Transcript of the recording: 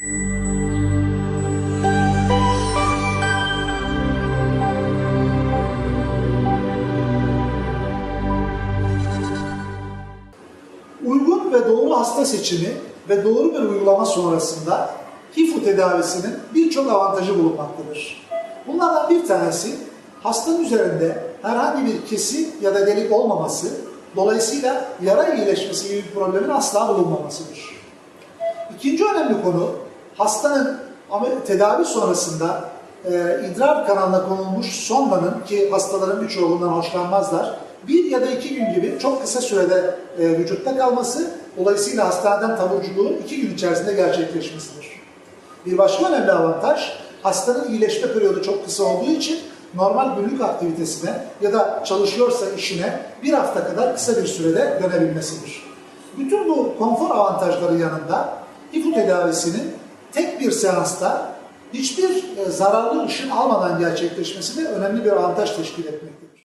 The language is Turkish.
Uygun ve doğru hasta seçimi ve doğru bir uygulama sonrasında HIFU tedavisinin birçok avantajı bulunmaktadır. Bunlardan bir tanesi hastanın üzerinde herhangi bir kesi ya da delik olmaması, dolayısıyla yara iyileşmesi gibi bir problemin asla bulunmamasıdır. İkinci önemli konu hastanın tedavi sonrasında e, idrar kanalına konulmuş sondanın ki hastaların birçoğu bundan hoşlanmazlar. Bir ya da iki gün gibi çok kısa sürede e, vücutta kalması dolayısıyla hastaneden taburculuğun iki gün içerisinde gerçekleşmesidir. Bir başka önemli avantaj hastanın iyileşme periyodu çok kısa olduğu için normal günlük aktivitesine ya da çalışıyorsa işine bir hafta kadar kısa bir sürede dönebilmesidir. Bütün bu konfor avantajları yanında HIFU tedavisinin tek bir seansta hiçbir e, zararlı ışın almadan gerçekleşmesi de önemli bir avantaj teşkil etmektedir.